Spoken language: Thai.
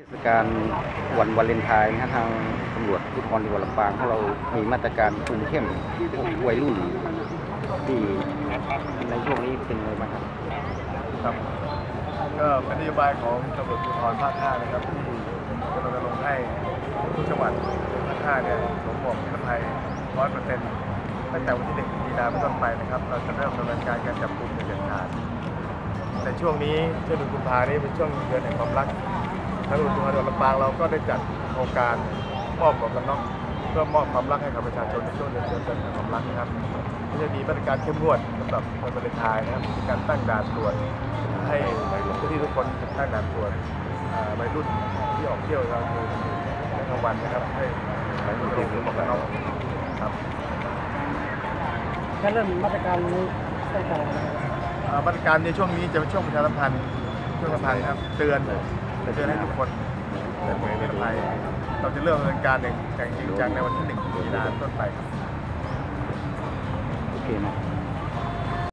เทศกาลวันวาเลนไทน์นะทางตำรวจภูธรจังหวัดลำปางของเรามีมาตรการคุมเข้มพวกวัยรุ่นที่ในช่วงนี้เป็นไงบ้างครับครับ ก็เป็นนโยบายของตำรวจภูธรภาค5นะครับที่กำลังจะลงให้ทุกจังหวัดภาค5เนี่ยสวมหมวกนิรภัย100%ตั้งแต่วันที่1มีนาเป็นต้นไปนะครับ เราจะเริ่มดำเนินการการจับกลุ่มอย่างเด็ดขาดในช่วงนี้ช่วงเดือนกุมภานี้เป็นช่วงเดือนแห่งความรัก ทางตำรวจภูธรจังหวัดลำปางเราก็ได้จัดโครงการมอบหมวกกันน็อกเพื่อมอบความรักให้กับประชาชนในช่วงเดือนเดือนแห่งความรักนะครับก็จะมีมาตรการเข้มงวดสำหรับวันวาเลนไทน์นะครับมีการตั้งด่านตรวจให้ผู้ที่ทุกคนตั้งด่านตรวจอ่าวัยรุ่นที่ออกเที่ยวกลางคืนในกลางวันนะครับให้ใส่หมวกหมวกกันน็อกครับถ้าเริ่มมาตรการนี้ตั้งแต่อ่ามาตรการในช่วงนี้จะเป็นช่วงประชาสัมพันธ์ช่วงสัมพันธ์ครับเตือน เชิญให้ทุกคนเตือนไม่เป็นไรเราจะเริ่มดำเนินการอย่างจริงจังในวันที่หนึ่งมีนาต้นไปโอเคเนาะ